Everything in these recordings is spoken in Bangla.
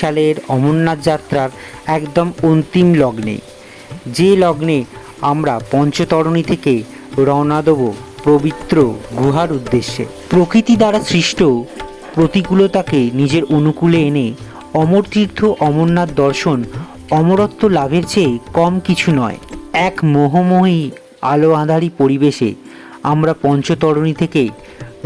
সালের অমরনাথ যাত্রার একদম অন্তিম লগ্নে। যে লগ্নে আমরা পঞ্চতরণী থেকে রওনা দেব পবিত্র গুহার উদ্দেশ্যে। প্রকৃতি দ্বারা সৃষ্ট প্রতিকূলতাকে নিজের অনুকূলে এনে অমর তীর্থ অমরনাথ দর্শন অমরত্ব লাভের চেয়ে কম কিছু নয়। এক মোহময়ী আলো আঁধারি পরিবেশে আমরা পঞ্চতরণী থেকে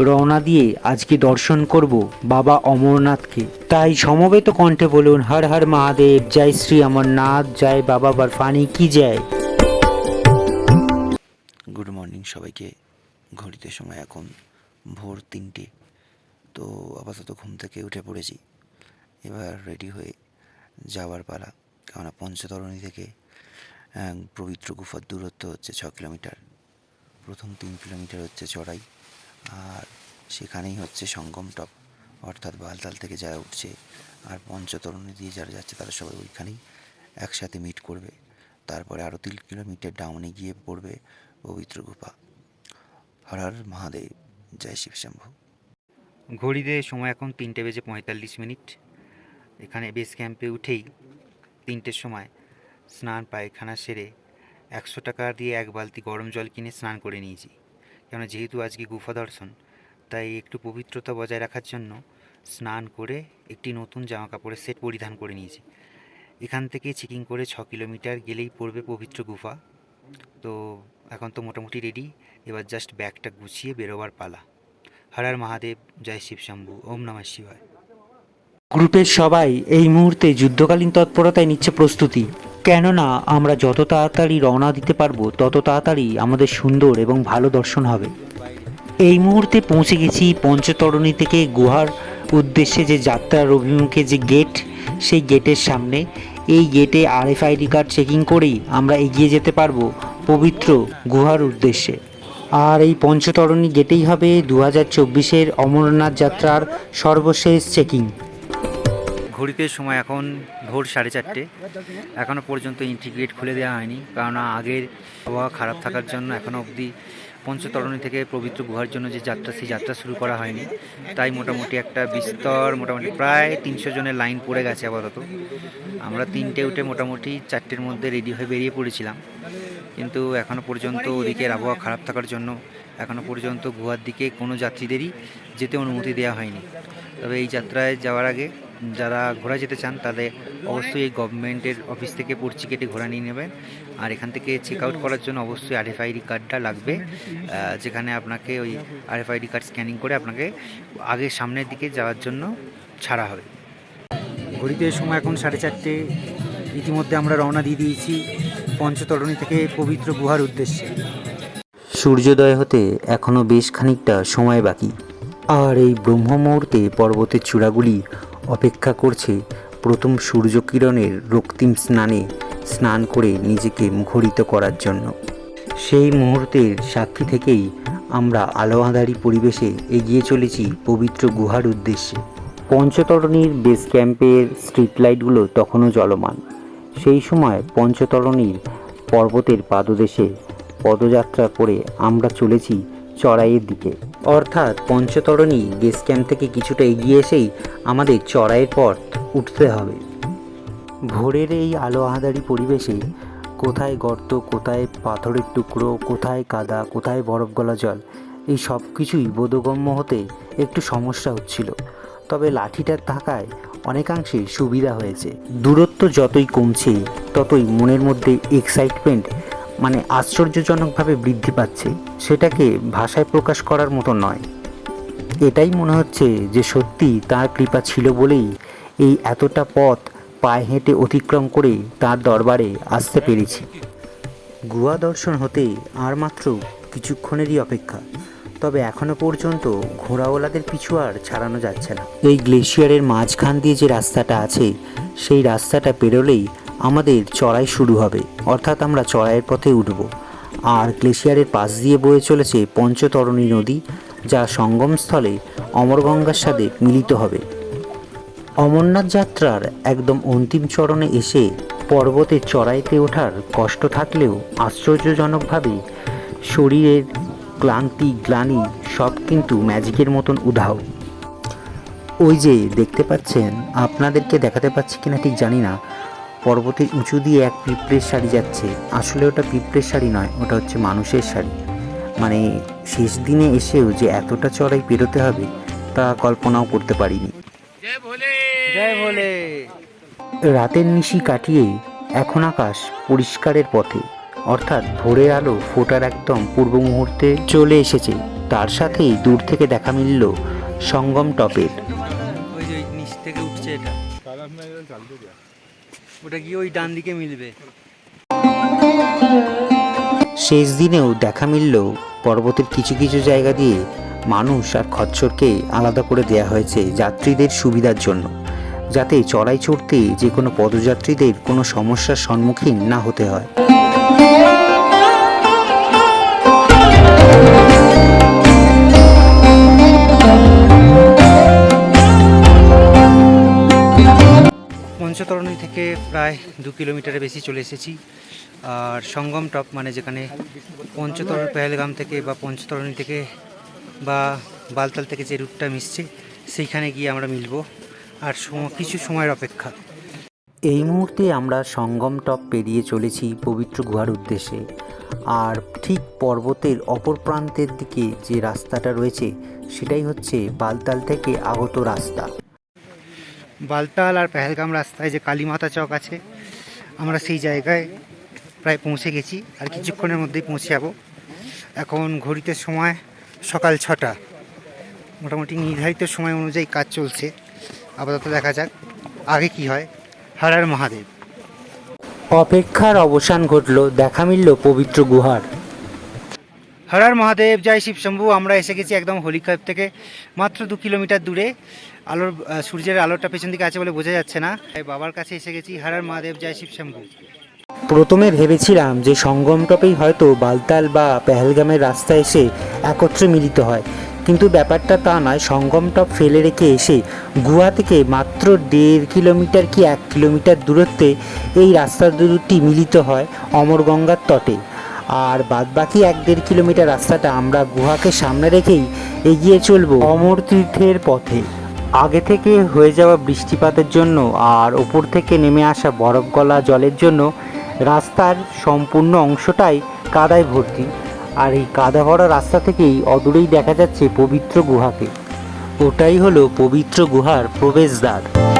রওনা দিয়ে আজকে দর্শন করব বাবা অমরনাথকে। তাই সমবেত কণ্ঠে বলুন, হর হর মহাদেব, জয় শ্রী অমরনাথ, জয় বাবা বরফানি, কি জয়? গুড মর্নিং সবাইকে। ঘড়িতে সময় এখন ভোর তিনটে। তো আপাতত ঘুম থেকে উঠে পড়েছি। এবার রেডি হয়ে যাওয়ার পালা। কেননা পঞ্চতরণী থেকে পবিত্র গুফার দূরত্ব হচ্ছে ছ কিলোমিটার। প্রথম তিন কিলোমিটার হচ্ছে চড়াই। আর সেখানেই হচ্ছে সঙ্গম টপ। অর্থাৎ বালতাল থেকে যারা উঠছে আর পঞ্চতরণী দিয়ে যারা যাচ্ছে তারা সবাই ওইখানেই একসাথে মিট করবে। তারপরে আরও তিন কিলোমিটার ডাউনে গিয়ে পড়বে পবিত্র গুফা। হর হর মহাদেব, জয় শিব শম্ভু। ঘড়িতে সময় এখন তিনটে বেজে পঁয়তাল্লিশ মিনিট। এখানে বেস ক্যাম্পে উঠেই তিনটের সময় স্নান পায়খানা সেরে একশো টাকা দিয়ে এক বালতি গরম জল কিনে স্নান করে নিয়েছি। কেন যেহেতু আজকে গুফা দর্শন তাই একটু পবিত্রতা বজায় রাখার জন্য স্নান করে একটি নতুন জামা কাপড়ের সেট পরিধান করে নিয়েছি। এখান থেকে চেকিং করে ছ কিলোমিটার গেলেই পড়বে পবিত্র গুফা। তো এখন তো মোটামুটি রেডি এবার জাস্ট ব্যাগটা গুছিয়ে বেরোবার পালা। হর হর মহাদেব, জয় শিব শম্ভু, ওম নমঃ শিবায়। গ্রুপের সবাই এই মুহূর্তে যুদ্ধকালীন তৎপরতায় নিচ্ছে প্রস্তুতি। কেননা আমরা যত তাড়াতাড়ি রওনা দিতে পারব, তত তাড়াতাড়ি আমাদের সুন্দর এবং ভালো দর্শন হবে। এই মুহূর্তে পৌঁছে গেছি পঞ্চতরণী থেকে গুহার উদ্দেশ্যে যে যাত্রার অভিমুখে যে গেট সেই গেটের সামনে। এই গেটে আরএফআইডি কার্ড চেকিং করেই আমরা এগিয়ে যেতে পারব পবিত্র গুহার উদ্দেশ্যে। আর এই পঞ্চতরণী গেটেই হবে দু হাজার চব্বিশের অমরনাথ যাত্রার সর্বশেষ চেকিং ঘড়িতে সময় এখন ভোর সাড়ে চারটে। এখনও পর্যন্ত এন্ট্রি গেট খুলে দেওয়া হয়নি, কারণ আগের আবহাওয়া খারাপ থাকার জন্য এখনও অবধি পঞ্চতরণী থেকে পবিত্র গুহার জন্য যে যাত্রা, সেই যাত্রা শুরু করা হয়নি। তাই মোটামুটি একটা বিস্তর, মোটামুটি প্রায় তিনশো জনের লাইন পড়ে গেছে আপাতত। আমরা তিনটে উঠে মোটামুটি চারটের মধ্যে রেডি হয়ে বেরিয়ে পড়েছিলাম। কিন্তু এখনও পর্যন্ত ওদিকের আবহাওয়া খারাপ থাকার জন্য এখনও পর্যন্ত গুহার দিকে কোনো যাত্রীদেরই যেতে অনুমতি দেওয়া হয়নি। তবে এই যাত্রায় যাওয়ার আগে যারা ঘোরা যেতে চান তাদের অবশ্যই এই গভর্নমেন্টের অফিস থেকে পর্চি কেটে ঘোরা নিয়ে নেবেন। আর এখান থেকে চেক আউট করার জন্য অবশ্যই আর আরএফআইডি কার্ডটা লাগবে। যেখানে আপনাকে ওই আর আরএফআইডি কার্ড স্ক্যানিং করে আপনাকে আগে সামনের দিকে যাওয়ার জন্য ছাড়া হবে। ঘড়িতে সময় এখন সাড়ে চারটে। ইতিমধ্যে আমরা রওনা দিয়ে দিয়েছি পঞ্চতরণী থেকে পবিত্র গুহার উদ্দেশ্যে। সূর্যোদয় হতে এখনও বেশ খানিকটা সময় বাকি। আর এই ব্রহ্ম মুহূর্তে পর্বতের চূড়াগুলি অপেক্ষা করছে প্রথম সূর্যকিরণের রক্তিম স্নানে স্নান করে নিজেকে মুখরিত করার জন্য। সেই মুহূর্তের সাক্ষী থেকেই আমরা আলো আঁধারি পরিবেশে এগিয়ে চলেছি পবিত্র গুহার উদ্দেশ্যে। পঞ্চতরণীর বেস ক্যাম্পের স্ট্রিট লাইটগুলো তখনও চলমান সেই সময় পঞ্চতরণীর পর্বতের পাদদেশে পদযাত্রা করে আমরা চলেছি চড়াইয়ের দিকে। অর্থাৎ পঞ্চতরণী বেস ক্যাম্প থেকে কিছুটা এগিয়ে এসেই আমাদের চড়াইয়ের পথ উঠতে হবে। ভোরের এই আলো আহাদারি পরিবেশে কোথায় গর্ত, কোথায় পাথরের টুকরো, কোথায় কাদা, কোথায় বরফ গলা জল, এই সব কিছুই বোধগম্য হতে একটু সমস্যা হচ্ছিল। তবে লাঠিটার থাকায় অনেকাংশে সুবিধা হয়েছে। দূরত্ব যতই কমছে, ততই মনের মধ্যে এক্সাইটমেন্ট মানে আশ্চর্যজনকভাবে বৃদ্ধি পাচ্ছে, সেটাকে ভাষায় প্রকাশ করার মতো নয়। এটাই মনে হচ্ছে যে সত্যি তার কৃপা ছিল বলেই এই এতটা পথ পায়ে হেঁটে অতিক্রম করে তার দরবারে আসতে পেরেছি। গুহা দর্শন হতে আর মাত্র কিছুক্ষণেরই অপেক্ষা, তবে এখনও পর্যন্ত ঘোড়াওয়ালাদের পিছু আর ছাড়ানো যাচ্ছে না। এই গ্লেশিয়ারের মাঝখান দিয়ে যে রাস্তাটা আছে, সেই রাস্তাটা পেরোলেই আমাদের চড়াই শুরু হবে। অর্থাৎ আমরা চড়াইয়ের পথে উঠব। আর গ্লেশিয়ারের পাশ দিয়ে বয়ে চলেছে পঞ্চতরণী নদী, যা সঙ্গমস্থলে অমরগঙ্গার সাথে মিলিত হবে। অমরনাথ যাত্রার একদম অন্তিম চরণে এসে পর্বতের চড়াইতে ওঠার কষ্ট থাকলেও আশ্চর্যজনকভাবে শরীরের ক্লান্তি, গ্লানি সব কিন্তু ম্যাজিকের মতন উধাও। ওই যে দেখতে পাচ্ছেন, আপনাদেরকে দেখাতে পাচ্ছি কিনা ঠিক জানি না পর্বতের উঁচু দিয়ে এক পিঁপড়ের শাড়ি যাচ্ছে। আসলে ওটা পিঁপড়ের শাড়ি নয় ওটা হচ্ছে মানুষের শাড়ি মানে শেষ দিনে এসেও যে এতটা চড়াই পেরোতে হবে তা কল্পনাও করতে পারিনি। রাতের নিশি কাটিয়ে এখন আকাশ পরিষ্কারের পথে। অর্থাৎ ভোরের আলো ফোটার একদম পূর্ব মুহূর্তে চলে এসেছে। তার সাথেই দূর থেকে দেখা মিলল সঙ্গম টপের। ওই যে নিচ থেকে উঠছে এটা। ওটা গিয়ে ওই ডান দিকে মিলবে। শেষ দিনেও দেখা মিলল পর্বতের কিছু কিছু জায়গা দিয়ে মানুষ আর খচ্চরকে আলাদা করে দেয়া হয়েছে যাত্রীদের সুবিধার জন্য, যাতে চড়াই চড়তে যে কোনো পদযাত্রীদের কোনো সমস্যার সম্মুখীন না হতে হয়। পঞ্চতরণী থেকে প্রায় দু কিলোমিটারের বেশি চলে এসেছি। আর সঙ্গম টপ মানে যেখানে পঞ্চতরণ পেহেলগাম থেকে বা পঞ্চতরণী থেকে বা বালতাল থেকে যে রুটটা মিশছে, সেইখানে গিয়ে আমরা মিলবো। আর কিছু সময়ের অপেক্ষা। এই মুহূর্তে আমরা সঙ্গম টপ পেরিয়ে চলেছি পবিত্র গুহার উদ্দেশ্যে। আর ঠিক পর্বতের অপর প্রান্তের দিকে যে রাস্তাটা রয়েছে, সেটাই হচ্ছে বালতাল থেকে আগত রাস্তা। বালতাল আর পেহেলগাম রাস্তায় যে কালীমাতা চক আছে আমরা সেই জায়গায় প্রায় পৌঁছে গেছি আর কিছুক্ষণের মধ্যেই পৌঁছে যাব এখন ঘড়িতে সময় সকাল ছটা। মোটামুটি নির্ধারিত সময় অনুযায়ী কাজ চলছে। আপাতত দেখা যাক আগে কি হয়। হারার মহাদেব। অপেক্ষার অবসান ঘটল দেখা মিলল পবিত্র গুহার। হরার মহাদেব জয় শিব শম্ভু। আমরা এসে গেছি একদম হোলিকাপ থেকে। মাত্র দু কিলোমিটার দূরে। আলোর সূর্যের আলোটা পেছন দিকে আছে বলে বোঝা যাচ্ছে না। তাই বাবার কাছে এসে গেছি, হারার মহাদেব, জয় শিব শম্ভু। প্রথমে ভেবেছিলাম যে সঙ্গম টপেই হয়তো বালতাল বা পেহেলগামের রাস্তা এসে একত্রে মিলিত হয়। কিন্তু ব্যাপারটা তা নয়, সঙ্গম টপ ফেলে রেখে এসে গুহা থেকে মাত্র দেড় কিলোমিটার কি এক কিলোমিটার দূরত্বে এই রাস্তা দুটি মিলিত হয় অমরগঙ্গার তটে। আর বাদবাকি এক দেড় কিলোমিটার রাস্তাটা আমরা গুহাকে সামনে রেখেই এগিয়ে চলবো অমর তীর্থের পথে। আগে থেকে হয়ে যাওয়া বৃষ্টিপাতের জন্য আর ওপর থেকে নেমে আসা বরফ গলা জলের জন্য রাস্তার সম্পূর্ণ অংশটাই কাদায় ভর্তি। আর এই কাদা ভরা রাস্তা থেকেই অদূরেই দেখা যাচ্ছে পবিত্র গুহাকে। ওটাই হলো পবিত্র গুহার প্রবেশদ্বার।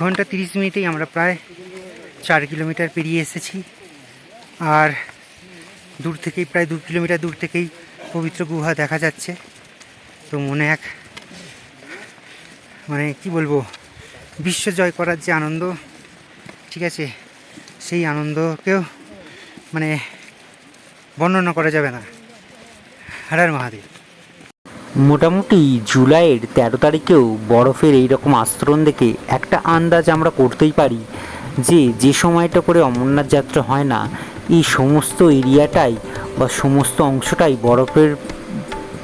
ঘণ্টা তিরিশ মিনিটেই আমরা প্রায় চার কিলোমিটার পেরিয়ে এসেছি। আর দূর থেকেই, প্রায় দু কিলোমিটার দূর থেকেই পবিত্র গুহা দেখা যাচ্ছে। তো মনে এক মানে কি বলব, বিশ্ব জয় করার যে আনন্দ, ঠিক আছে, সেই আনন্দকেও মানে বর্ণনা করা যাবে না। হারার মহাদেব। মোটামুটি জুলাইয়ের তেরো তারিখেও বরফের এই রকম আস্তরণ দেখে একটা আন্দাজ আমরা করতেই পারি যে যে সময়টা করে অমরনাথ যাত্রা হয় না, এই সমস্ত এরিয়াটাই বা সমস্ত অংশটাই বরফের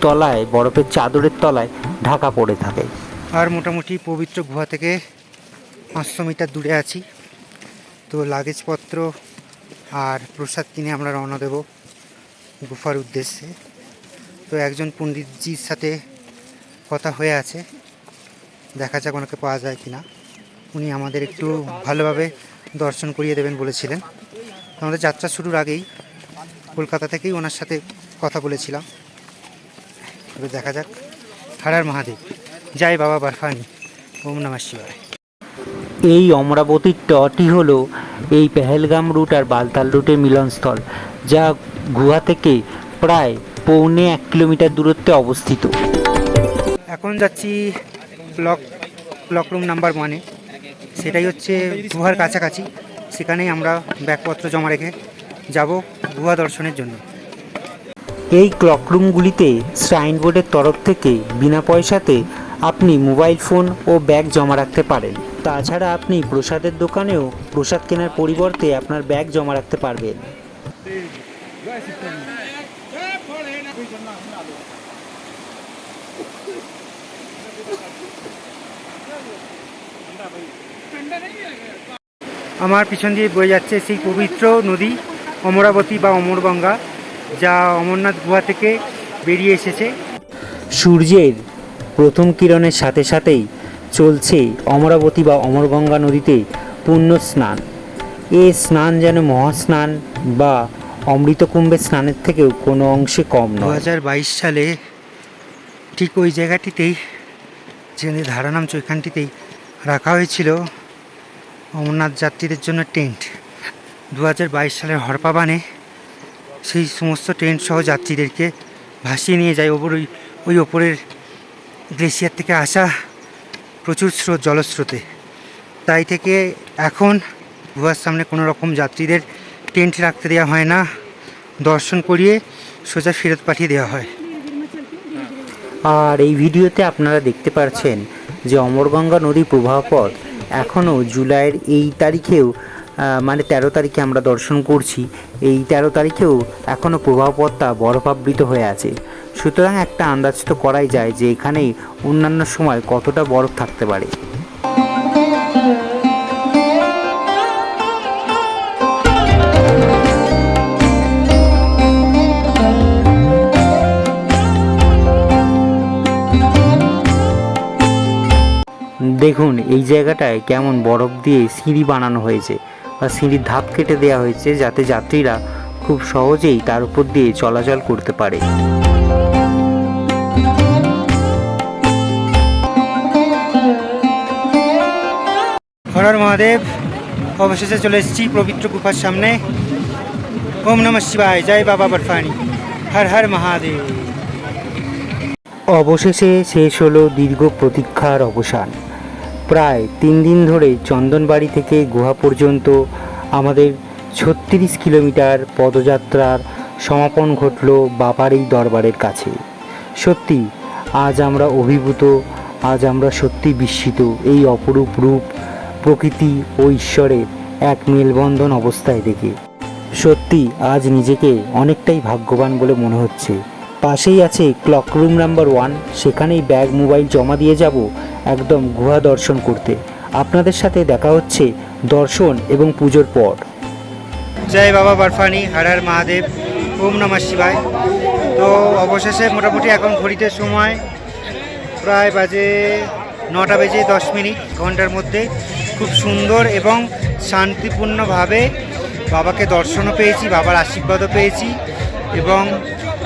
তলায়, বরফের চাদরের তলায় ঢাকা পড়ে থাকে। আর মোটামুটি পবিত্র গুহা থেকে পাঁচশো মিটার দূরে আছি। তো লাগেজপত্র আর প্রসাদ কিনে আমরা রওনা দেব গুফার উদ্দেশ্যে। তো একজন পণ্ডিতজির সাথে কথা হয়ে আছে। দেখা যাক ওনাকে পাওয়া যায় কি না উনি আমাদের একটু ভালোভাবে দর্শন করিয়ে দেবেন বলেছিলেন। আমাদের যাত্রা শুরুর আগেই কলকাতা থেকেই ওনার সাথে কথা বলেছিলাম। এবার দেখা যাক। হারার মহাদেব। জয় বাবা বারফানি ওম নমঃ শিবায়। এই অমরাবতীর টটি হলো এই পেহেলগাম রুট আর বালতাল রুটের মিলনস্থল, যা গুহা থেকে প্রায় পৌনে এক কিলোমিটার দূরত্বে অবস্থিত। এখন যাচ্ছি ব্লক ব্লক রুম নাম্বার ওয়ানে সেটাই হচ্ছে গুহার কাছাকাছি। সেখানেই আমরা ব্যাগপত্র জমা রেখে যাব গুহা দর্শনের জন্য। এই ক্লক রুমগুলিতে শ্রাইন বোর্ডের তরফ থেকে বিনা পয়সাতে আপনি মোবাইল ফোন ও ব্যাগ জমা রাখতে পারেন। তাছাড়া আপনি প্রসাদের দোকানেও প্রসাদ কেনার পরিবর্তে আপনার ব্যাগ জমা রাখতে পারবেন। আমার পিছন দিয়ে বয়ে যাচ্ছে সেই পবিত্র নদী অমরাবতী বা অমরগঙ্গা যা অমরনাথ গুহা থেকে বেরিয়ে এসেছে। সূর্যের প্রথম কিরণের সাথে সাথেই চলছে অমরাবতী বা অমরগঙ্গা নদীতে পুণ্য স্নান। এ স্নান যেন মহাস্নান বা অমৃত কুম্ভের স্নানের থেকেও কোনো অংশে কম দু নয়। হাজার বাইশ সালে ঠিক ওই জায়গাটিতেই যেখানে ধারা নামছ ওইখানটিতেই রাখা হয়েছিল অমরনাথ যাত্রীদের জন্য টেন্ট। দু হাজার বাইশ সালের হরপাবানে সেই সমস্ত টেন্ট সহ যাত্রীদেরকে ভাসিয়ে নিয়ে যায় ওপর ওই ওই ওপরের গ্লেশিয়ার থেকে আসা প্রচুর স্রোত জলস্রোতে। তাই থেকে এখন গুহার সামনে কোনো রকম যাত্রীদের টেন্ট রাখতে দেওয়া হয় না। দর্শন করিয়ে সোজা ফেরত পাঠিয়ে দেওয়া হয়। আর এই ভিডিওতে আপনারা দেখতে পাচ্ছেন যে অমরগঙ্গা নদীর প্রবাহ পথ এখনও জুলাইয়ের এই তারিখেও মানে তেরো তারিখে আমরা দর্শন করছি, এই তেরো তারিখেও এখনও প্রভাবপত্তা বরফাবৃত হয়ে আছে। সুতরাং একটা আন্দাজ তো করাই যায় যে এখানে অন্যান্য সময় কতটা বরফ থাকতে পারে। দেখুন এই জায়গাটায় কেমন বরফ দিয়ে সিঁড়ি বানানো হয়েছে বা সিঁড়ির ধাপ কেটে দেওয়া হয়েছে যাতে যাত্রীরা খুব সহজেই তার উপর দিয়ে চলাচল করতে পারে। হরর মহাদেব অবশেষে চলে এসেছি পবিত্র গুফার সামনে। ওম নম শিবায় জয় বাবা বরফানি। হর হর মহাদেব। অবশেষে শেষ হলো দীর্ঘ প্রতীক্ষার অবসান। প্রায় তিন দিন ধরে চন্দনবাড়ি থেকে গুহা পর্যন্ত আমাদের ছত্রিশ কিলোমিটার পদযাত্রার সমাপন ঘটল বাবার এই দরবারের কাছে। সত্যি, আজ আমরা অভিভূত, আজ আমরা সত্যি বিস্মিত এই অপরূপ রূপ, প্রকৃতি ও ঈশ্বরের এক মেলবন্ধন অবস্থায় দেখে। সত্যি, আজ নিজেকে অনেকটাই ভাগ্যবান বলে মনে হচ্ছে। পাশেই আছে ক্লক রুম নাম্বার ওয়ান সেখানেই ব্যাগ মোবাইল জমা দিয়ে যাব একদম গুহা দর্শন করতে। আপনাদের সাথে দেখা হচ্ছে দর্শন এবং পুজোর পর। জয় বাবা বরফানি, হর হর মহাদেব, ওম নমঃ শিবায়। তো অবশেষে মোটামুটি এখন ঘড়িতে সময় প্রায় বাজে নটা বেজে দশ মিনিট, ঘণ্টার মধ্যে। খুব সুন্দর এবং শান্তিপূর্ণভাবে বাবাকে দর্শনও পেয়েছি, বাবার আশীর্বাদও পেয়েছি এবং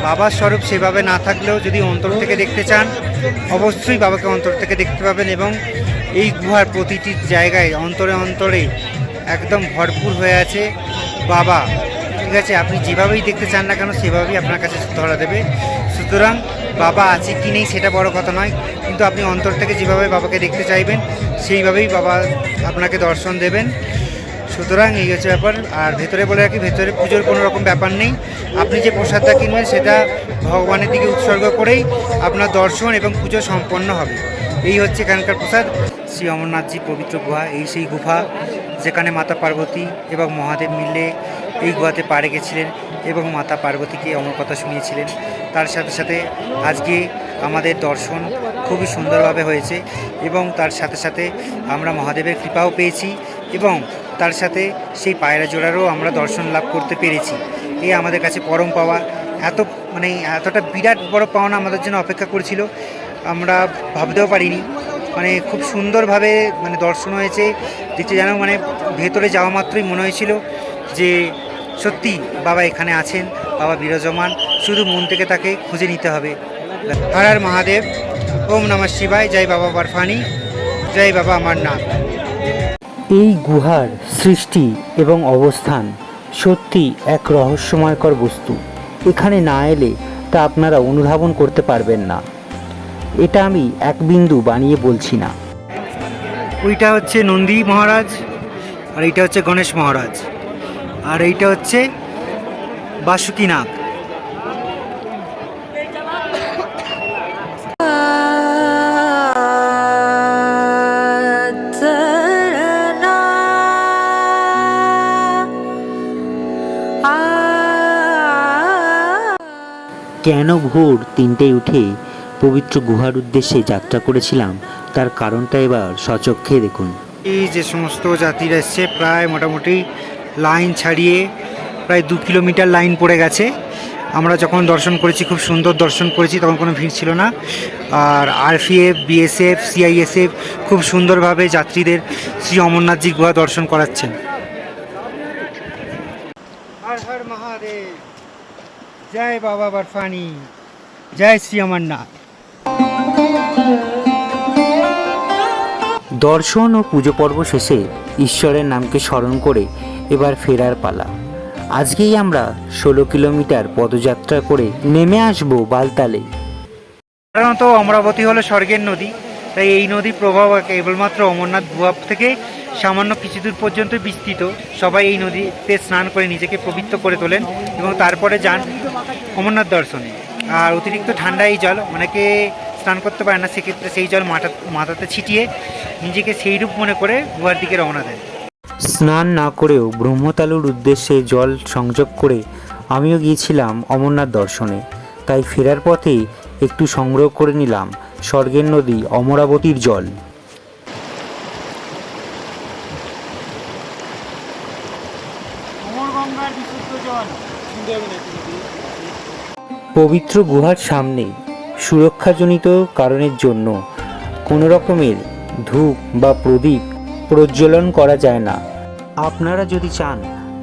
বাবার স্বরূপ সেভাবে না থাকলেও যদি অন্তর থেকে দেখতে চান, অবশ্যই বাবাকে অন্তর থেকে দেখতে পাবেন এবং এই গুহার প্রতিটি জায়গায় অন্তরে অন্তরে একদম ভরপুর হয়ে আছে বাবা। ঠিক আছে, আপনি যেভাবেই দেখতে চান না কেন সেভাবেই আপনার কাছে ধরা দেবে। সুতরাং বাবা আছে কি নেই সেটা বড় কথা নয়, কিন্তু আপনি অন্তর থেকে যেভাবে বাবাকে দেখতে চাইবেন, সেইভাবেই বাবা আপনাকে দর্শন দেবেন। সুতরাং এই হচ্ছে ব্যাপার। আর ভেতরে বলে রাখি, ভেতরে পুজোর কোনো রকম ব্যাপার নেই। আপনি যে প্রসাদটা কিনবেন, সেটা ভগবানের দিকে উৎসর্গ করেই আপনার দর্শন এবং পুজো সম্পন্ন হবে। এই হচ্ছে এখানকার প্রসাদ। শ্রী অমরনাথজি পবিত্র গুহা, এই সেই গুহা যেখানে মাতা পার্বতী এবং মহাদেব মিলে এই গুহাতে পাড়ে গেছিলেন এবং মাতা পার্বতীকে অমর কথা শুনিয়েছিলেন। তার সাথে সাথে আজকে আমাদের দর্শন খুবই সুন্দরভাবে হয়েছে এবং তার সাথে সাথে আমরা মহাদেবের কৃপাও পেয়েছি এবং তার সাথে সেই পায়রা জোড়ারও আমরা দর্শন লাভ করতে পেরেছি। এই আমাদের কাছে পরম পাওয়া। এত মানে এতটা বিরাট বড় পাওনা আমাদের জন্য অপেক্ষা করেছিল। আমরা ভাবতেও পারিনি। মানে খুব সুন্দরভাবে মানে দর্শন হয়েছে। দেখতে যেন মানে ভেতরে যাওয়া মাত্রই মনে হয়েছিল যে সত্যি বাবা এখানে আছেন, বাবা বিরাজমান। শুধু মন থেকে তাকে খুঁজে নিতে হবে। হর মহাদেব। ওম নমঃ শিবায়। জয় বাবা বরফানি। জয় বাবা অমরনাথ এই গুহার সৃষ্টি এবং অবস্থান সত্যি এক রহস্যময়কর বস্তু। এখানে না এলে তা আপনারা অনুধাবন করতে পারবেন না। এটা আমি এক বিন্দু বানিয়ে বলছি না। ওইটা হচ্ছে নন্দী মহারাজ, আর এইটা হচ্ছে গণেশ মহারাজ। আর এইটা হচ্ছে বাসুকি নাগ কেন ভোর তিনটেয় উঠে পবিত্র গুহার উদ্দেশ্যে যাত্রা করেছিলাম? তার কারণটা এবার সচক্ষে দেখুন। এই যে সমস্ত যাত্রীরা এসছে, প্রায় মোটামুটি লাইন ছাড়িয়ে প্রায় দু কিলোমিটার লাইন পড়ে গেছে। আমরা যখন দর্শন করেছি, খুব সুন্দর দর্শন করেছি, তখন কোনো ভিড় ছিল না। আর আরপিএফ বিএসএফ, সিআইএসএফ খুব সুন্দরভাবে যাত্রীদের শ্রী অমরনাথজি গুহা দর্শন করাচ্ছেন হর হর মহাদেব জয় বাবা বরফানি জয় শ্রী অমরনাথ। দর্শন ও পুজো পর্ব শেষে ঈশ্বরের নামকে স্মরণ করে এবার ফেরার পালা। আজকেই আমরা ষোলো কিলোমিটার পদযাত্রা করে নেমে আসব বালতালে। সাধারণত অমরাবতী হলো স্বর্গের নদী। তাই এই নদী প্রভাব কেবলমাত্র অমরনাথ গুহা থেকে সামান্য কিছু দূর পর্যন্ত বিস্তৃত। সবাই এই নদীতে স্নান করে নিজেকে পবিত্র করে তোলেন এবং তারপরে যান অমরনাথ দর্শনে। আর অতিরিক্ত ঠান্ডা এই জল, অনেকে স্নান করতে পারে না, সেক্ষেত্রে সেই জল মাথা মাথাতে ছিটিয়ে নিজেকে সেই রূপ মনে করে গুহার দিকে রওনা দেন। স্নান না করেও ব্রহ্মতালুর উদ্দেশ্যে জল সংযোগ করে আমিও গিয়েছিলাম অমরনাথ দর্শনে। তাই ফেরার পথে একটু সংগ্রহ করে নিলাম স্বর্গের নদী অমরাবতীর জল। পবিত্র গুহার সামনে সুরক্ষাজনিত কারণের জন্য কোনো রকমের ধূপ বা প্রদীপ প্রজ্বলন করা যায় না। আপনারা যদি চান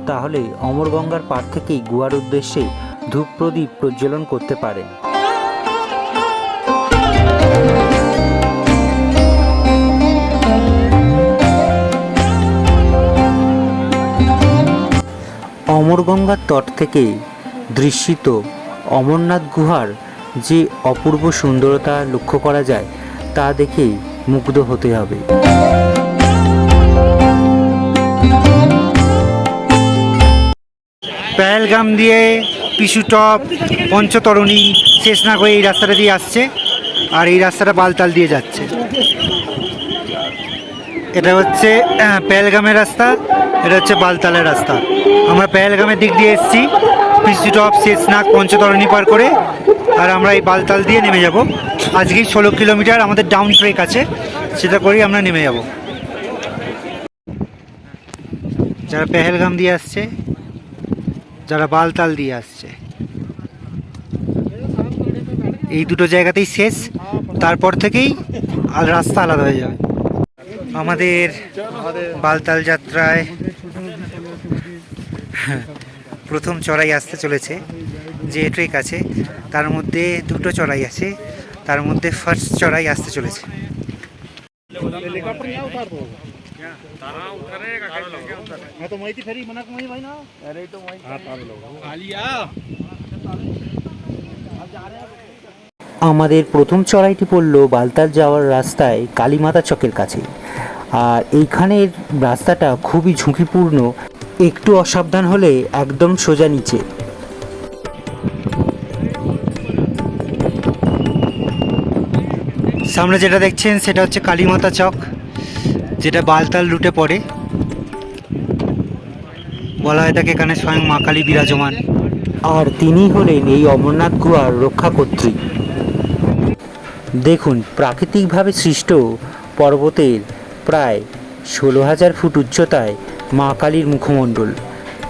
তাহলে অমরগঙ্গার পাড় থেকেই গুহার উদ্দেশ্যে ধূপ প্রদীপ প্রজ্বলন করতে পারেন। অমরগঙ্গার তট থেকে দৃশ্যিত অমরনাথ গুহার যে অপূর্ব সুন্দরতা লক্ষ্য করা যায় তা দেখেই মুগ্ধ হতে হবে। পেহেলগাম দিয়ে পিসুটপ পঞ্চতরণী শেষ না করে এই রাস্তাটা দিয়ে আসছে আর এই রাস্তাটা বালতাল দিয়ে যাচ্ছে। এটা হচ্ছে আহ, পেহেলগামের রাস্তা। এটা হচ্ছে বালতালের রাস্তা। আমরা পেহেলগামের দিক দিয়ে এসেছি পিসুটপ শেষনাগ পঞ্চতরণী পার করে, আর আমরা এই বালতাল দিয়ে নেমে যাব। আজকেই ষোলো কিলোমিটার আমাদের ডাউন ট্রেক আছে, সেটা করেই আমরা নেমে যাব। যারা পেহেলগাম দিয়ে আসছে, যারা বালতাল দিয়ে আসছে, এই দুটো জায়গাতেই শেষ, তারপর থেকেই আর রাস্তা আলাদা হয়ে যাবে। আমাদের বালতাল যাত্রায় প্রথম চড়াই আসতে চলেছে যে ট্রেক আছে তার মধ্যে দুটো চড়াই আছে তার মধ্যে ফার্স্ট চড়াই আসতে চলেছে। আমাদের প্রথম চড়াইটি পড়ল বালতাল যাওয়ার রাস্তায় কালীমাতা চকের কাছে। আর এইখানের রাস্তাটা খুবই ঝুঁকিপূর্ণ। একটু অসাবধান হলে একদম সোজা নিচে। সামনে যেটা দেখছেন, সেটা হচ্ছে কালীমাতা চক, যেটা বালতাল রুটে পড়ে। বলা হয় তাকে এখানে স্বয়ং মা কালী বিরাজমান। আর তিনি হলেন এই অমরনাথ গুহার রক্ষাকর্ত্রী। দেখুন, প্রাকৃতিকভাবে সৃষ্ট পর্বতের প্রায় ষোলো হাজার ফুট উচ্চতায় মা কালীর মুখমণ্ডল।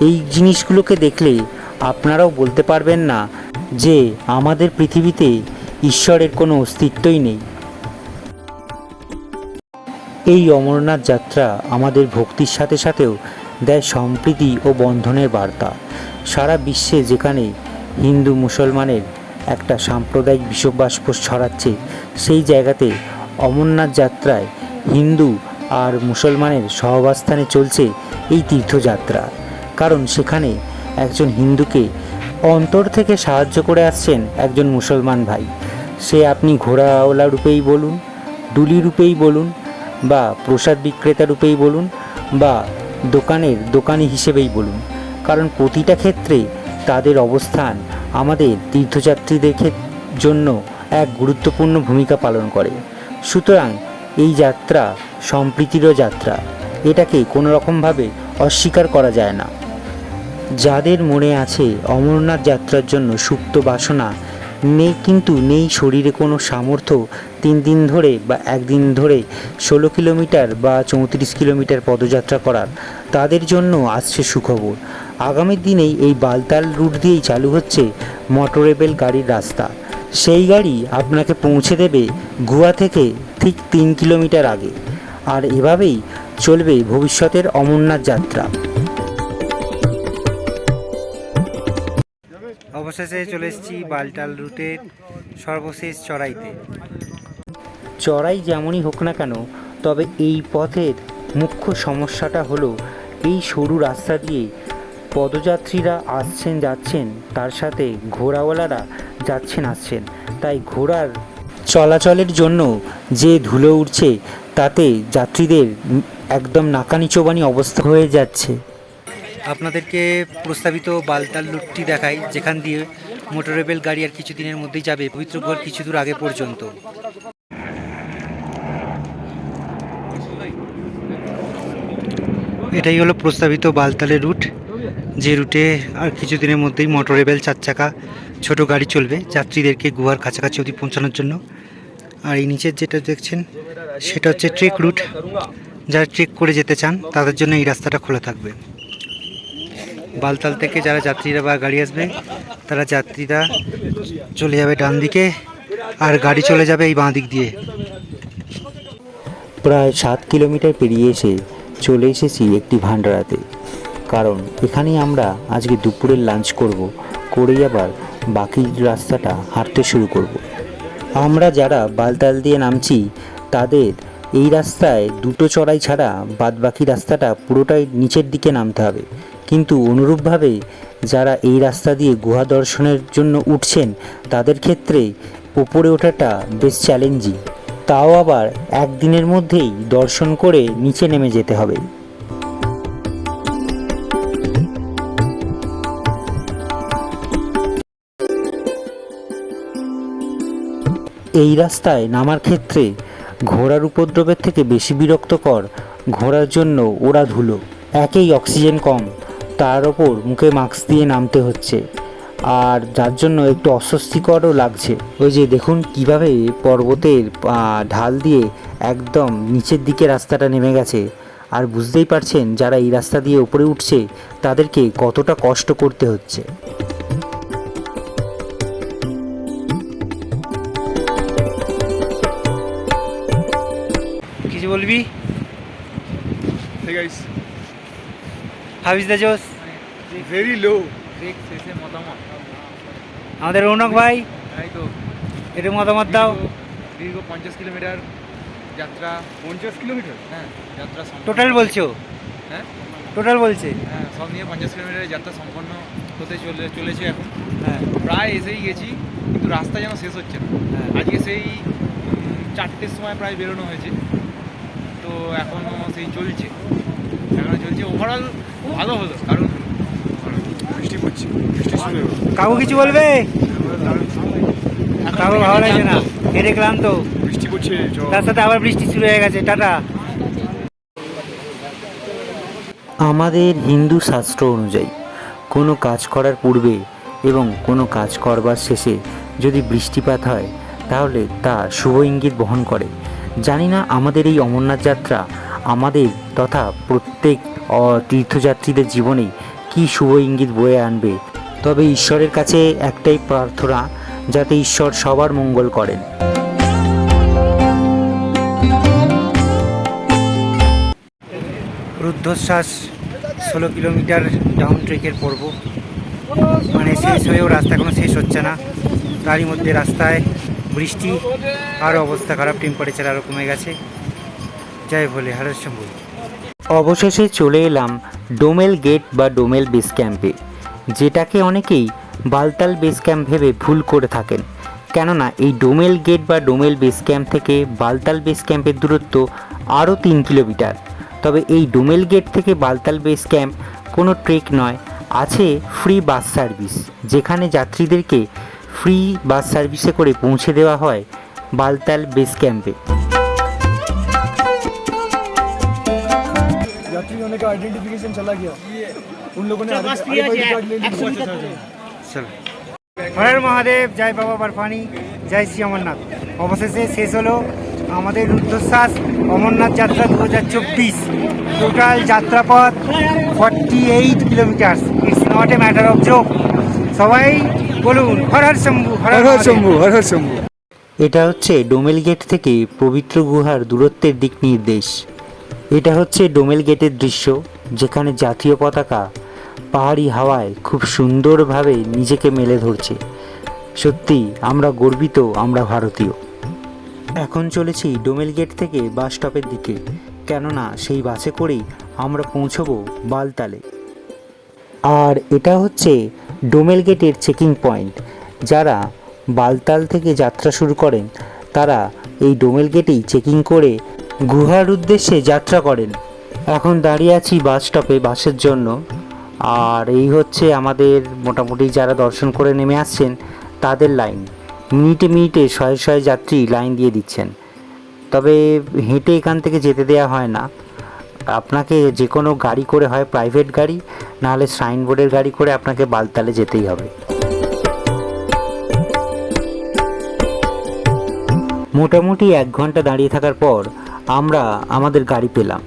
এই জিনিসগুলোকে দেখলে আপনারাও বলতে পারবেন না যে আমাদের পৃথিবীতে ঈশ্বরের কোনো অস্তিত্বই নেই। এই অমরনাথ যাত্রা আমাদের ভক্তির সাথে সাথেও দেয় সম্প্রীতি ও বন্ধনের বার্তা। সারা বিশ্বে যেখানে হিন্দু, মুসলমানের একটা সাম্প্রদায়িক বিষবাষ্প ছড়াচ্ছে। সেই জায়গাতে অমরনাথ যাত্রায় হিন্দু আর মুসলমানের সহবাস্থানে চলছে এই তীর্থযাত্রা। কারণ সেখানে একজন হিন্দুকে অন্তর থেকে সাহায্য করে আসছেন একজন মুসলমান ভাই। সে আপনি ঘোড়াওয়ালা রূপেই বলুন, ডুলি রূপেই বলুন, বা প্রসাদ বিক্রেতা রূপেই বলুন, বা দোকানের দোকানি হিসেবেই বলুন। কারণ প্রতিটা ক্ষেত্রে তাদের অবস্থান আমাদের তীর্থযাত্রীদের জন্য এক গুরুত্বপূর্ণ ভূমিকা পালন করে। সুতরাং এই যাত্রা সম্প্রীতিরও যাত্রা। এটাকে কোনো রকমভাবে অস্বীকার করা যায় না। যাদের মনে আছে অমরনাথ যাত্রার জন্য সুপ্ত বাসনা, নেই কিন্তু নেই শরীরে কোনো সামর্থ্য, তিন দিন ধরে বা একদিন ধরে ষোলো কিলোমিটার বা চৌত্রিশ কিলোমিটার পদযাত্রা করার, তাদের জন্য আসছে সুখবর। আগামী দিনেই এই বালতাল রুট দিয়েই চালু হচ্ছে মোটরেবল গাড়ির রাস্তা। সেই গাড়ি আপনাকে পৌঁছে দেবে গুয়া থেকে ঠিক তিন কিলোমিটার আগে। আর এভাবেই চলবে ভবিষ্যতের অমরনাথ যাত্রা। অবশেষে চলে এসেছি বালটাল রুটের সর্বশেষ চড়াইতে। চড়াই যেমনই হোক না কেন তবে এই পথের মুখ্য সমস্যাটা হলো এই সরু রাস্তা দিয়ে পদযাত্রীরা আসছেন যাচ্ছেন, তার সাথে ঘোড়াওয়ালারা যাচ্ছেন আসছেন। তাই ঘোড়ার চলাচলের জন্য যে ধুলো উঠছে তাতে যাত্রীদের একদম নাকানি চোবানি অবস্থা হয়ে যাচ্ছে। আপনাদেরকে প্রস্তাবিত বালতাল রুটটি দেখাই, যেখান দিয়ে মোটরেবল গাড়ি আর কিছুদিনের মধ্যেই যাবে পবিত্রগড় কিছু দূর আগে পর্যন্ত। এটাই হলো প্রস্তাবিত বালতালের রুট। যে রুটে আর কিছুদিনের মধ্যেই মোটরেবল চার চাকা ছোট গাড়ি চলবে যাত্রীদেরকে গুহার কাছাকাছি অবধি পৌঁছানোর জন্য। আর এই নিচের যেটা দেখছেন, সেটা হচ্ছে ট্রেক রুট। যারা ট্রেক করে যেতে চান, তাদের জন্য এই রাস্তাটা খোলা থাকবে। বালতাল থেকে যারা যাত্রীরা বা গাড়ি আসবে, তারা যাত্রীরা চলে যাবে ডান দিকে আর গাড়ি চলে যাবে এই বাঁ দিক দিয়ে। প্রায় সাত কিলোমিটার পেরিয়ে এসে চলে এসেছি একটি ভান্ডারাতে কারণ এখানেই আমরা আজকে দুপুরের লাঞ্চ করব, করেই আবার বাকি রাস্তাটা হাঁটতে শুরু করব। আমরা যারা বালতাল দিয়ে নামছি, তাদের এই রাস্তায় দুটো চড়াই ছাড়া বাদবাকি রাস্তাটা পুরোটাই নিচের দিকে নামতে হবে। কিন্তু অনুরূপভাবে যারা এই রাস্তা দিয়ে গুহা দর্শনের জন্য উঠছেন, তাদের ক্ষেত্রে উপরে ওঠাটা বেশ চ্যালেঞ্জিং তাও আবার একদিনের মধ্যেই দর্শন করে নিচে নেমে যেতে হবে। এই রাস্তায় নামার ক্ষেত্রে ঘোড়ার উপদ্রবের থেকে বেশি বিরক্তকর, ঘোড়ার জন্য ওরা ধুলো। একেই অক্সিজেন কম, তার ওপর মুখে মাস্ক দিয়ে নামতে হচ্ছে। আর যার জন্য একটু অস্বস্তিকরও লাগছে। ওই যে দেখুন কীভাবে পর্বতের ঢাল দিয়ে একদম নিচের দিকে রাস্তাটা নেমে গেছে। আর বুঝতেই পারছেন, যারা এই রাস্তা দিয়ে উপরে উঠছে, তাদেরকে কতটা কষ্ট করতে হচ্ছে। বলবি? Hey guys, how is the josh very low. Trek শেষে মতামত। আমাদের রৌনক ভাই? তাই তো। একটু মতামত দাও। দীর্ঘ- দীর্ঘ পঞ্চাশ কিলোমিটার যাত্রা। পঞ্চাশ কিলোমিটার? হ্যাঁ যাত্রা সম্পন্ন- টোটাল বলছো? হ্যাঁ? টোটাল বলছে? হ্যাঁ সব নিয়ে পঞ্চাশ কিলোমিটারের যাত্রা সম্পন্ন হতে চলে চলেছে এখন। হ্যাঁ। প্রায় এসেই গেছি কিন্তু রাস্তা যেন শেষ হচ্ছে না। হ্যাঁ। আজকে সেই উম, চারটের সময় প্রায় বেরোনো হয়েছে। তো এখনও সেই চলছে। এখনও চলছে। ওভারঅল ভালো হলো কারণ বৃষ্টি পড়ছে বৃষ্টি শুরু কাকু কিছু বলবে? কাকু ভালো লাগছে না? হেরে ক্লান্ত? বৃষ্টি পড়ছে তার সাথে আবার বৃষ্টি শুরু হয়ে গেছে টাটা। আমাদের হিন্দু শাস্ত্র অনুযায়ী কোনো কাজ করার পূর্বে এবং কোনো কাজ করবার শেষে যদি বৃষ্টিপাত হয় তাহলে তা শুভ ইঙ্গিত বহন করে। জানি না আমাদের এই অমরনাথ যাত্রা আমাদের তথা প্রত্যেক তীর্থযাত্রীদের জীবনে কি শুভ ইঙ্গিত বয়ে আনবে। তবে ঈশ্বরের কাছে একটাই প্রার্থনা, যাতে ঈশ্বর সবার মঙ্গল করেন। রুদ্ধশ্বাস ষোলো কিলোমিটার ডাউন ট্রেকের পর্ব। মানে শেষ হয়েও রাস্তা এখনও শেষ হচ্ছে না। তারই মধ্যে রাস্তায় বৃষ্টি, আর অবস্থা খারাপ টেম্পারেচার আরও কমে গেছে। যাই বলে হারের শম্ভু অবশেষে চলে এলাম ডোমেল গেট বা ডোমেল বেস ক্যাম্পে যেটাকে অনেকেই বালতাল বেস ক্যাম্প ভেবে ভুল করে থাকেন। কেননা এই ডোমেল গেট বা ডোমেল বেস ক্যাম্প থেকে বালতাল বেস ক্যাম্পের দূরত্ব আরও তিন কিলোমিটার। তবে এই ডোমেল গেট থেকে বালতাল বেস ক্যাম্প কোনো ট্রেক নয়, আছে ফ্রি বাস সার্ভিস যেখানে যাত্রীদেরকে ফ্রি বাস সার্ভিসে করে পৌঁছে দেওয়া হয় বালতাল বেস ক্যাম্পে यात्री होने का आइडेंटिफिकेशन चला गया उन लोगों ने आईडी कार्ड ले ली চলো হরের মহাদেব জয় বাবা বারফানি জয় শ্রী অমরনাথ অবশেষে শেষ হলো আমাদের রুদ্ধশ্বাস অমরনাথ যাত্রা দু হাজার চব্বিশ total যাত্রাপথ forty eight kilometre it's not a matter of joke সবাই বলুন হর হর শম্ভু হর হর শম্ভু হর হর শম্ভু। এটা হচ্ছে ডোমেল গেট থেকে পবিত্র গুহার দূরত্বের দিক নির্দেশ। এটা হচ্ছে ডোমেল গেটের দৃশ্য যেখানে জাতীয় পতাকা পাহাড়ি হাওয়ায় খুব সুন্দরভাবে নিজেকে মেলে ধরছে। সত্যি আমরা গর্বিত আমরা ভারতীয়। এখন চলেছি ডোমেল গেট থেকে বাস স্টপের দিকে কেননা সেই বাসে করেই আমরা পৌঁছবো বালতালে। আর এটা হচ্ছে ডোমেল গেটের চেকিং পয়েন্ট। যারা বালতাল থেকে যাত্রা শুরু করেন, তারা এই ডোমেল গেটেই চেকিং করে গুহার উদ্দেশ্যে যাত্রা করেন। এখন দাঁড়িয়ে আছি বাস স্টপে বাসের জন্য। আর এই হচ্ছে আমাদের মোটামুটি যারা দর্শন করে নেমে আসছেন, তাদের লাইন। মিনিটে মিনিটে শয়ে শয়ে যাত্রী লাইন দিয়ে দিচ্ছেন। তবে হেঁটে এখান থেকে যেতে দেওয়া হয় না। আপনাকে যে কোনো গাড়ি করে হয় প্রাইভেট গাড়ি, নাহলে সাইন বোর্ডের গাড়ি করে আপনাকে বালতালে যেতেই হবে। মোটামুটি এক ঘণ্টা দাঁড়িয়ে থাকার পর আমরা আমাদের গাড়ি পেলাম।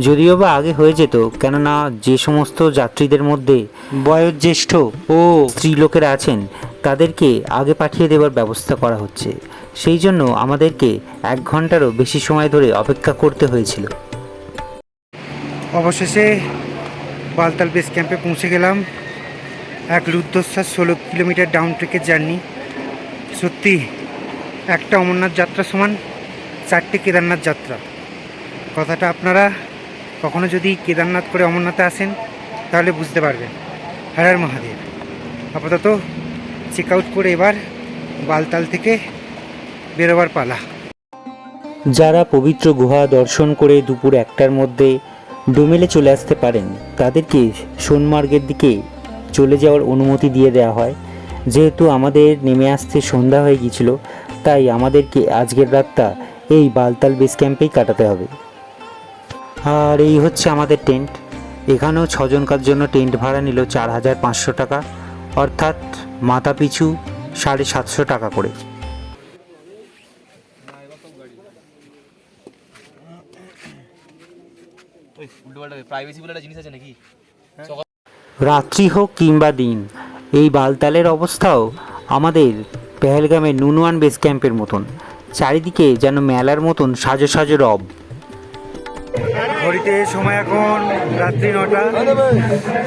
যদিও বা আগে হয়ে যেত, কেননা যে সমস্ত যাত্রীদের মধ্যে বয়োজ্যেষ্ঠ ও স্ত্রী লোকেরা আছেন, তাদেরকে আগে পাঠিয়ে দেওয়ার ব্যবস্থা করা হচ্ছে। সেই জন্য আমাদেরকে এক ঘন্টারও বেশি সময় ধরে অপেক্ষা করতে হয়েছিল। অবশেষে বালতাল বেস ক্যাম্পে পৌঁছে গেলাম। এক রুদ্ধশ্বাস ষোলো কিলোমিটার ডাউন ট্রেকের জার্নি। সত্যি, একটা অমরনাথ যাত্রা সমান চারটে কেদারনাথ যাত্রা। কথাটা আপনারা কখনো যদি কেদারনাথ করে অমরনাথে আসেন, তাহলে বুঝতে পারবেন। হর হর মহাদেব। আপাতত চেক আউট করে এবার বালতাল থেকে বেরোবার পালা। যারা পবিত্র গুহা দর্শন করে দুপুর একটার মধ্যে ডোমেলে চলে আসতে পারেন। তাদেরকে সোনমার্গের দিকে চলে যাওয়ার অনুমতি দিয়ে দেওয়া হয়। যেহেতু আমাদের নেমে আসতে সন্ধ্যা হয়ে গিয়েছিল, তাই আমাদেরকে আজকের রাতটা এই বালতাল বেস ক্যাম্পেই কাটাতে হবে। আর এই হচ্ছে আমাদের টেন্ট। এখানেও ছজনকার জন্য টেন্ট ভাড়া নিল চার হাজার পাঁচশো টাকা, অর্থাৎ মাথা পিছু সাড়ে সাতশো টাকা করে। ওই প্রাইভেসি বলে একটা জিনিস আছে নাকি? রাত্রি হোক কিংবা দিন এই বালতালের অবস্থাও আমাদের পেহেলগামের নুনওয়ান বেস ক্যাম্পের মতন। চারিদিকে যেন মেলার মতন সাজো সাজো রব। ঘড়িতে সময় এখন রাত্রি নটা।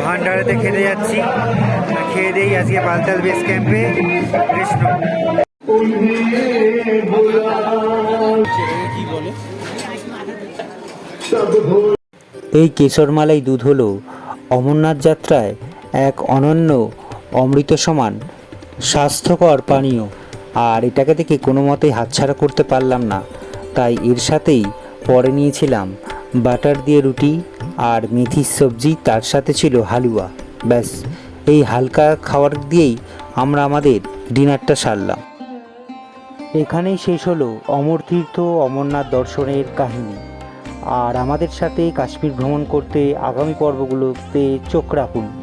ভান্ডারাতে খেতে যাচ্ছি। খেয়ে দেই আজকে বালতাল বেস ক্যাম্পে রেস্ট এই কেশরমালাই দুধ হলো অমরনাথ যাত্রায় এক অনন্য অমৃত সমান, স্বাস্থ্যকর পানীয়। আর এটাকে থেকে কোনো মতেই হাতছাড়া করতে পারলাম না। তাই এর সাথেই পরে নিয়েছিলাম বাটার দিয়ে রুটি আর মেথির সবজি, তার সাথে ছিল হালুয়া। ব্যাস, এই হালকা খাবার দিয়েই আমরা আমাদের ডিনারটা সারলাম। এখানেই শেষ হলো অমরতীর্থ অমরনাথ দর্শনের কাহিনী। আর আমাদের সাথে কাশ্মীর ভ্রমণ করতে আগামী পর্বগুলোতে চোখ রাখুন।